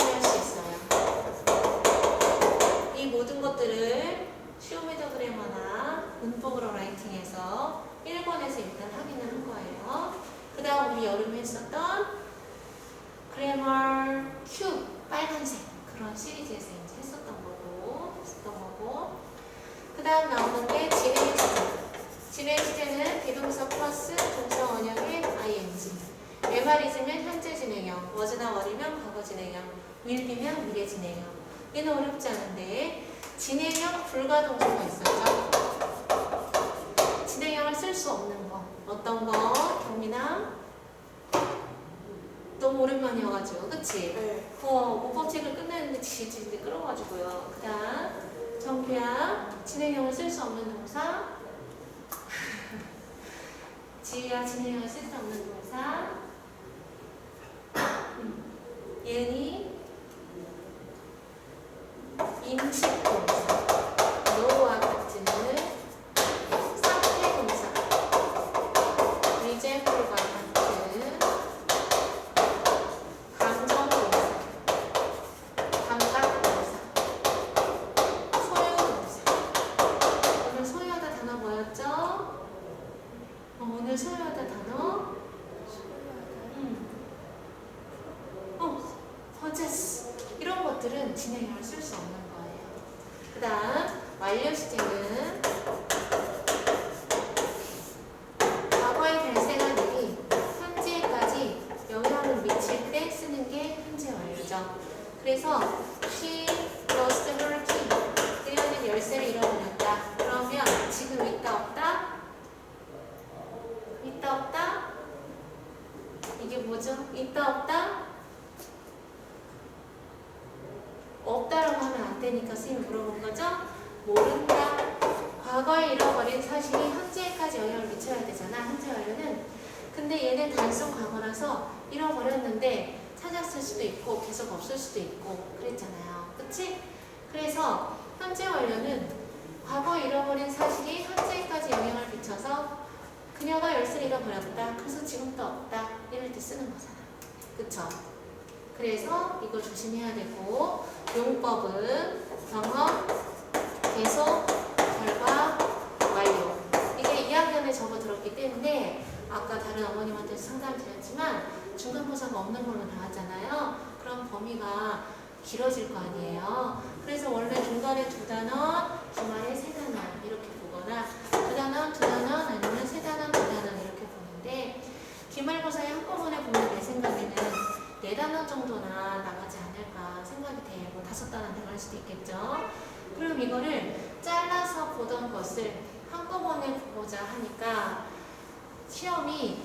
대신할 수 있어요. 이 모든 것들을 시오메더 그래머나 문법으로 라이팅해서 1번에서 일단 확인을 한 거예요. 그 다음 우리 여름에 했었던 그래머 큐 빨간색. 그런 시리즈에서 이제 했었던 거고 했었던 거고. 그 다음 나오는 게 진행 진행 시제는 비동사 플러스 동사 원형의 ing. MR이즈면 현재 진행형 was나 were면 과거 진행형 willbe면 미래 진행형 얘는 어렵지 않은데 진행형 불가 동사가 있었죠 진행형을 쓸 수 없는 거 어떤 거 경민아 너무 오랜만이어가지고 그치? 네. 어, 문법책을 끝냈는데 지지지 끌어가지고요. 그 다음, 정규야, 진행형을 쓸 수 없는 동사. 지휘야, 진행형을 쓸 수 없는 동사. 음, 예니, 인식 동사. 너와 같은 사태 동사. 리젠플과 같은 감정 동사. 감각 동사, 소유 동사. 오늘 소유하다 단어 뭐였죠? 어, 오늘 소유하다 단어? 음. 어, possess. 이런 것들은 진행형을 쓸 수 없는 거예요. 그 다음, 완료 시제는 과거에 발생한 일이 현재까지 영향을 미칠 때 쓰는 게 현재 완료죠. 그래서 she lost her key. 그녀는 열쇠를 잃어버렸다. 그러면 지금 있다 없다? 있다 없다? 이게 뭐죠? 있다 없다? 없다라고 하면 안 되니까 선생님이 물어본 거죠? 모른다. 과거에 잃어버린 사실이 미쳐야 되잖아. 현재 완료는. 근데 얘는 단순 과거라서 잃어버렸는데 찾았을 수도 있고 계속 없을 수도 있고 그랬잖아요. 그치? 그래서 현재 완료는 과거에 잃어버린 사실이 현재까지 영향을 미쳐서 그녀가 열쇠를 잃어버렸다. 그래서 지금도 없다. 이럴 때 쓰는 거잖아. 그쵸? 그래서 이거 조심해야 되고 용법은 경험, 계속, 결과, 완료. 2학년에 접어들었기 때문에 아까 다른 어머님한테 상담 드렸지만 중간고사가 없는 걸로 나왔잖아요. 그럼 범위가 길어질 거 아니에요. 그래서 원래 중간에 두 단원, 주말에 세 단원 이렇게 보거나 두 단원, 두 단원 아니면 세 단원, 두 단원 이렇게 보는데 기말고사에 한꺼번에 보면 내 생각에는 네 단원 정도나 나가지 않을까 생각이. 뭐 다섯 단원 나갈 수도 있겠죠. 그럼 이거를 잘라서 보던 것을 한꺼번에 보고자 하니까 시험이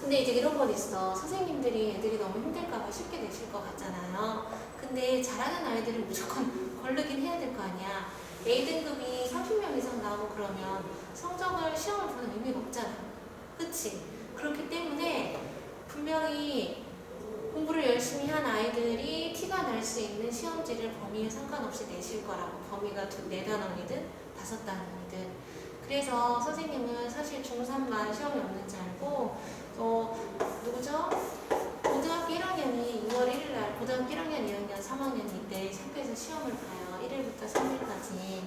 근데 이제 이런 건 있어. 선생님들이 애들이 너무 힘들까봐 쉽게 내실 것 같잖아요. 근데 잘하는 아이들은 무조건 걸르긴 해야 될 거 아니야. A등급이 30명 이상 나오고 그러면 성적을 시험을 보는 의미가 없잖아. 그치? 그렇기 때문에 분명히 공부를 열심히 한 아이들이 티가 날 수 있는 시험지를 범위에 상관없이 내실 거라고. 범위가 두, 네 단원이든 다섯 단원이든. 그래서 선생님은 사실 중3만 시험이 없는지 알고 또 누구죠? 고등학교 1학년이 6월 1일 날 고등학교 1학년, 2학년, 3학년 이 때 학교에서 시험을 봐요. 1일부터 3일까지.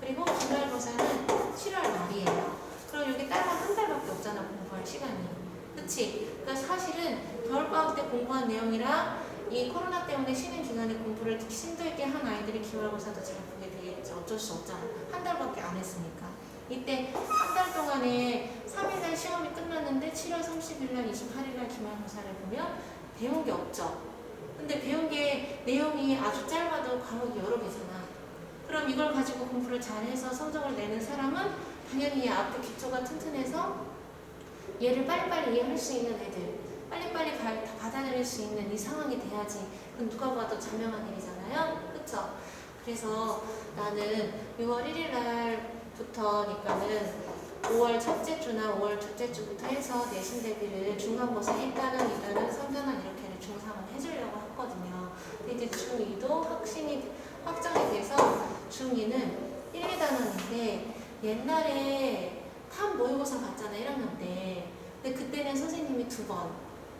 그리고 기말고사는 7월 말이에요. 그럼 여기 딸랑 한 달밖에 없잖아 공부할 시간이. 그치? 그러니까 사실은 겨울방학 때 공부한 내용이랑 이 코로나 때문에 쉬는 기간에 공부를 힘들게 한 아이들이 기말고사도 잘 보게 되겠죠. 어쩔 수 없잖아. 한 달밖에 안 했으니까. 이때 한 달 동안에 3일날 시험이 끝났는데 7월 30일날 28일날 기말고사를 보면 배운 게 없죠. 근데 배운 게 내용이 아주 짧아도 과목이 여러 개잖아. 그럼 이걸 가지고 공부를 잘해서 성적을 내는 사람은 당연히 앞에 기초가 튼튼해서 얘를 빨리빨리 이해할 수 있는 애들, 빨리빨리 받아들일 수 있는 이 상황이 돼야지. 그건 누가 봐도 자명한 일이잖아요. 그쵸? 그래서 나는 6월 1일 날부터니까는 5월 첫째 주나 5월 둘째 주부터 해서 내신 대비를 중간고사 1단원, 2단원, 3단원 이렇게를 중3은 해주려고 했거든요. 근데 이제 중2도 확신이, 확정이 돼서 중2는 1, 2단원인데 옛날에 탑 모의고사 봤잖아 1학년 때. 근데 그때는 선생님이 두 번,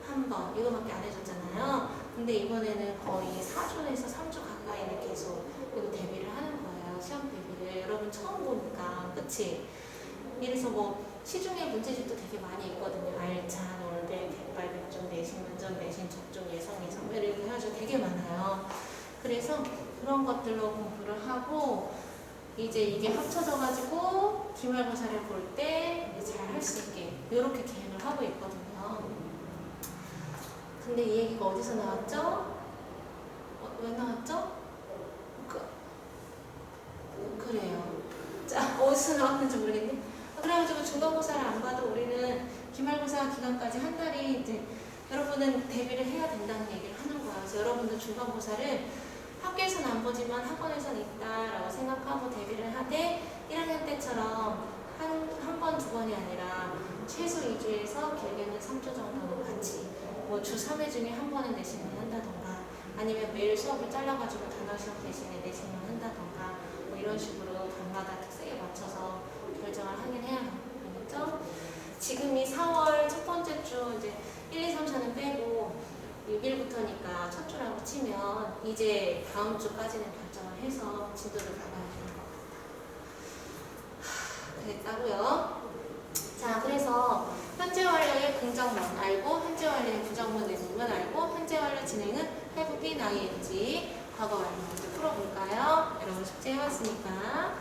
한 번 이거밖에 안 해줬잖아요. 근데 이번에는 거의 4주에서 3주 가까이는 계속 이거 대비를 하는 거예요. 시험 대비를 여러분 처음 보니까 그치? 이래서 뭐 시중에 문제집도 되게 많이 있거든요. 알찬, 올백, 백발, 백중, 내신, 문전, 내신, 적중, 예상, 예상 뭐 이렇게 해가지고 되게 많아요. 그래서 그런 것들로 공부를 하고 이제 이게 합쳐져가지고 기말고사를 볼 때 잘 할 수 있게 이렇게 계획을 하고 있거든요. 근데 이 얘기가 어디서 나왔죠? 어, 왜 나왔죠? 그, 그래요. 자, 어디서 나왔는지 모르겠네. 그래가지고 중간고사를 안 봐도 우리는 기말고사 기간까지 한 달이 이제 여러분은 대비를 해야 된다는 얘기를 하는 거야. 그래서 여러분들 중간고사를 학교에서는 안 보지만 학원에서는 있다라고 생각하고 대비를 하되 1학년 때처럼 한, 한 번, 두 번이 아니라 최소 2주에서 길게는 3주 정도는 같이 뭐 주 3회 중에 한 번은 내신을 한다던가 아니면 매일 수업을 잘라가지고 단어 시험 대신에 내신을 한다던가 뭐 이런 식으로 단마다 특색에 맞춰서 결정을 하긴 해야 하겠죠? 지금이 4월 첫 번째 주 이제 1, 2, 3, 4는 빼고 6일부터니까 첫 주라고 치면 이제 다음 주까지는 결정을 해서 진도를 가봐야 되는 것 같아요. 그랬다고요. 자, 그래서 현재 완료의 긍정문 알고 현재 완료의 부정문 내용문 알고 현재 완료 진행은 have been ing 과거 완료 문제 풀어볼까요? 여러분 숙제 해왔으니까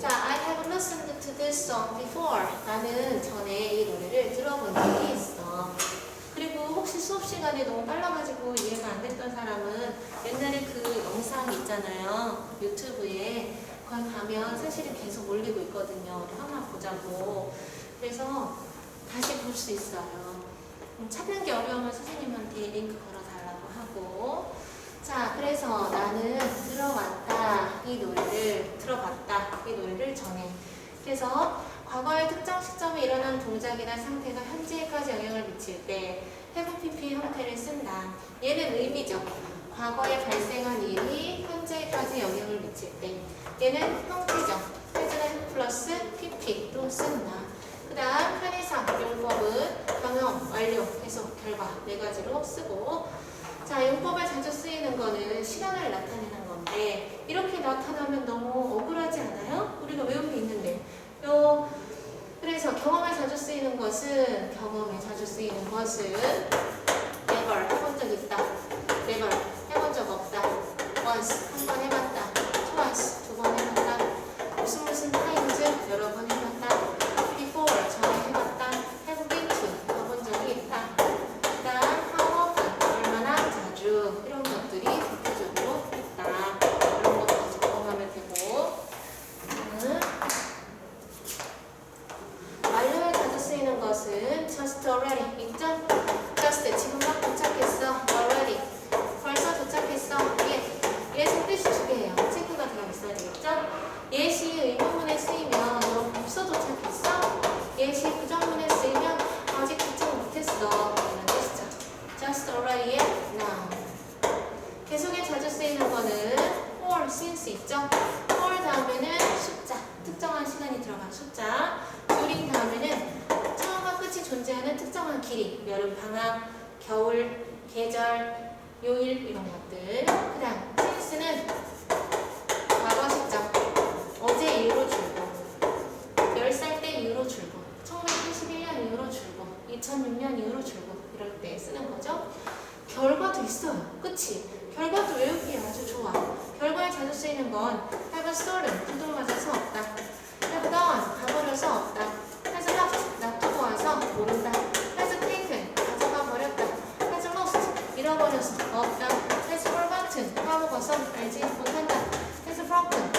자, I have listened to this song before. 나는 전에 이 노래를 들어본 적이 있어. 그리고 혹시 수업 시간에 너무 빨라가지고 이해가 안 됐던 사람은 옛날에 그 영상 있잖아요. 유튜브에. 거기 가면 사실은 계속 올리고 있거든요. 우리 하나 보자고. 그래서 다시 볼 수 있어요. 음, 찾는 게 어려우면 선생님한테 링크 걸어달라고 하고. 자, 그래서 나는 들어왔다. 이 노래를 들어봤다. 이 노래를 전해. 그래서 과거의 특정 시점에 일어난 동작이나 상태가 현재까지 영향을 미칠 때 have PP 형태를 쓴다. 얘는 의미죠. 과거에 발생한 일이 현재까지 영향을 미칠 때 얘는 형태죠. present 플러스 PP로 쓴다. 그 다음 편의상 용법은 경험, 완료, 계속, 결과 네 가지로 쓰고 자, 용법에 자주 쓰이는 거는 시간을 나타내는 건데 이렇게 나타나면 너무 억울하지 않아요? 우리가 게 있는데. 요 그래서 경험에 자주 쓰이는 것은 경험에 자주 쓰이는 것은 never 해본 적 있다. never 해본 적 없다. once 한 번 해봤다 twice 두 번 해봤다 무슨 무슨 times 여러 번 해봤다 before 전에 해봤다 have been to 가본 적이 있다 그다음 how often 얼마나 자주 이런 것들이 대표적으로 있다 이런 것도 적용하면 되고 음. 완료에 자주 쓰이는 것은 just already 있죠? just 지금 막 도착했어 already 벌써 도착했어 예 예시 뜻이 두 개예요 체크가 들어 있어야 되겠죠? 예시 의문문에 쓰이면 너 벌써 도착했어? 예시 부정문에 쓰이면 아직 도착 못했어 이런 뜻이죠 just already의 now 계속에 자주 쓰이는 거는 since 있죠? for 다음에는 숫자, 특정한 시간이 들어간 숫자. during 다음에는 처음과 끝이 존재하는 특정한 길이, 여름 방학, 겨울, 계절, 요일 이런 것들. 그다음 since는 과거 시점, 어제 이후로 줄고, 10살 때 이후로 줄고, 1981년 이후로 줄고, 2006년 이후로 줄고 이럴 때 쓰는 거죠. 결과도 있어요. 그치? 결과도 외우기 아주 좋아. 결과에 자주 쓰이는 건 have stolen, 두둑 맞아서 없다. have gone, 가버려서 없다. has left, 놔두고 와서 모른다. has taken, 가져가 버렸다. has lost, 잃어버려서 없다. has forgotten, 까먹어서 알지 못한다. has broken,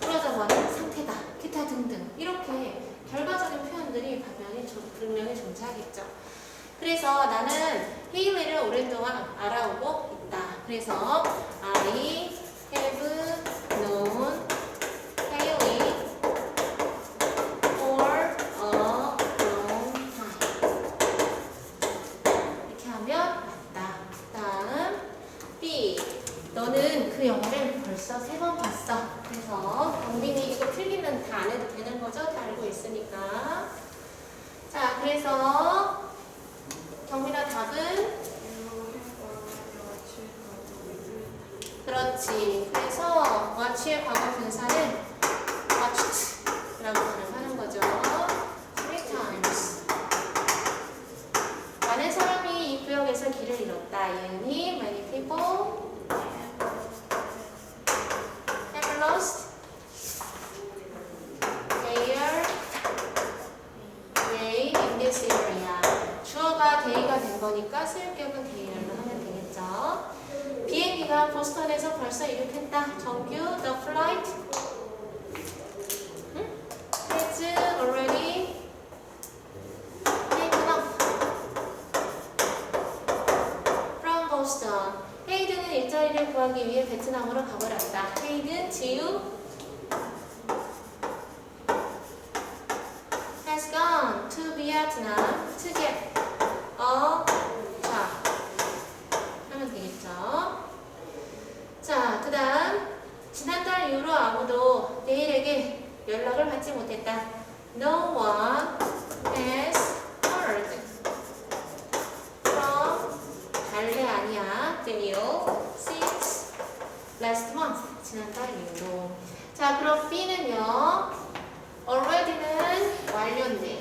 부러져 버린 상태다. 기타 등등. 이렇게 결과적인 표현들이 존- 분명히 존재하겠죠. 그래서 나는 헤일리를 오랜 동안 알아오고 있다. 그래서 I have known Haley for a long time. 이렇게 하면 맞다. 다음 B. 너는 그 영화를 벌써 세 번 봤어. 그래서 경빈이 그래서 경민아 답은 그렇지. 그래서 watch의 과거 분사는 watched라고 발음하는 거죠. Three times. 많은 사람이 이 구역에서 길을 잃었다. 예은이, many people have lost their way in this area. 주어가 데이가 된 거니까 수용격은 데이로 하면 되겠죠. 비행기가 보스턴에서 벌써 이륙했다. 정규 the flight 응? has already taken off from Boston. 헤이드는 구하기 위해 베트남으로 가버렸다. 헤이드 지우 has gone to Vietnam to get a job. 하면 되겠죠. 자, 그 다음 지난달 이후로 아무도 내일에게 연락을 받지 못했다. No one has heard from 달래 아니야. Month. 지난달 이후로. 자, 그럼 B는요. already는 완료인데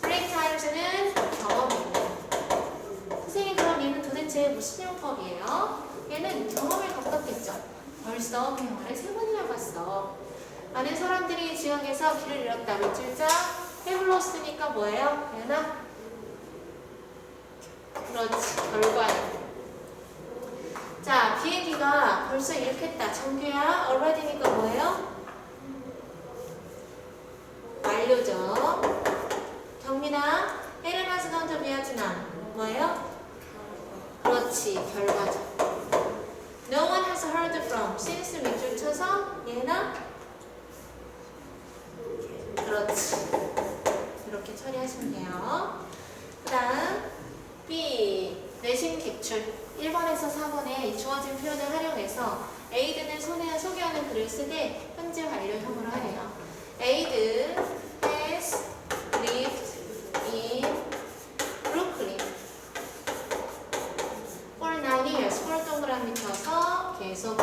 three times는 경험이고 선생님 그럼 얘는 도대체 무슨 용법이에요? 얘는 경험에 가깝겠죠. 벌써 그 영화를 세 번이나 봤어. 많은 사람들이 지역에서 길을 잃었다. 며칠자 헤블로스니까 뭐예요? 얘나 그렇지. 결과예요. 벌써 이륙했다. 정규야 already니까 뭐예요? 완료죠. 경민아, 헤르마스 건트 비아트남 뭐예요? 그렇지, 결과죠. No one has heard from since 밑줄 쳐서 얘나 그렇지. 이렇게 처리하시면 돼요. 그 다음 B 내신 객출 1번에서 4번에 주어진 표현을 활용해서 에이드는 손에 소개하는 글을 쓰되 현재 완료형으로 하래요. 에이드 has lived in Brooklyn for nine years. for 동그라미 쳐서 계속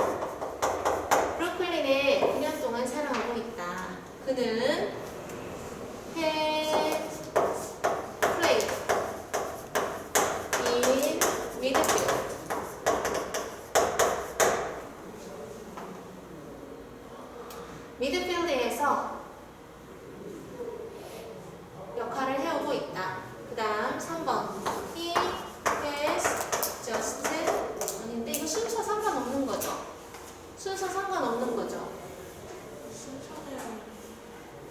브루클린에 9년 동안 살아오고 있다. 그는 had played in midfield. 미드필드에서 역할을 해오고 있다. 그 다음 3번. He has just 아닌데 이거 순서 상관없는 거죠? 순서 상관없는 거죠?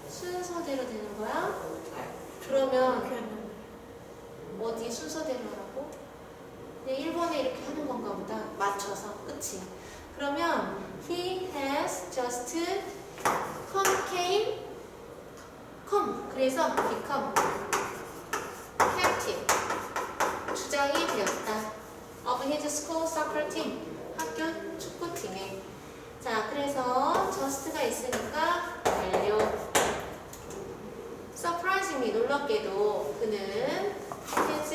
순서대로 되는 거야? 그러면 어디 순서대로 하라고? 그냥 1번에 이렇게 하는 건가 보다. 맞춰서. 그치? 그러면 he just come came come 그래서 become captain 주장이 되었다. of his school soccer team 학교 축구팀에 자 그래서 just가 있으니까 완료 surprisingly 놀랍게도 그는 his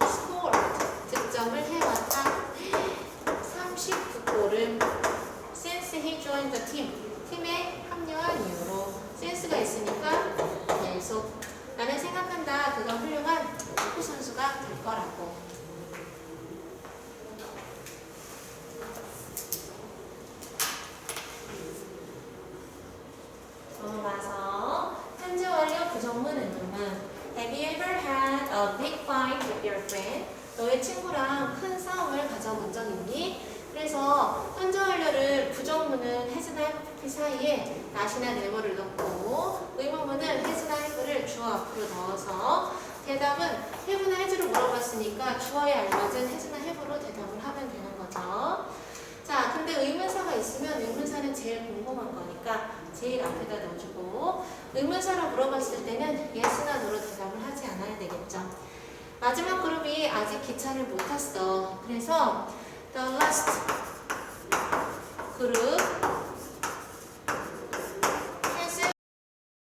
scored 득점을 해왔다 39골을 since team 팀에 합류한 이후로 센스가 있으니까 계속 나는 생각한다. 그건 훌륭한 축구 선수가 될 거라고 넘어가서 현재 완료 부정문 의문문 Have you ever had a big fight with your friend? 너의 친구랑 큰 싸움을 가져본 적 있니? 그래서 현재 완료를 부정문은 has나 have 사이에 never를 넣고 의문문은 has나 have를 주어 앞으로 넣어서 대답은 have나 has를 물어봤으니까 주어에 알맞은 has나 have로 대답을 하면 되는 거죠. 자, 근데 의문사가 있으면 의문사는 제일 궁금한 거니까 제일 앞에다 넣어주고 의문사로 물어봤을 때는 yes나 no로 대답을 하지 않아야 되겠죠. 마지막 그룹이 아직 기차를 못 탔어. 그래서 the last 그룹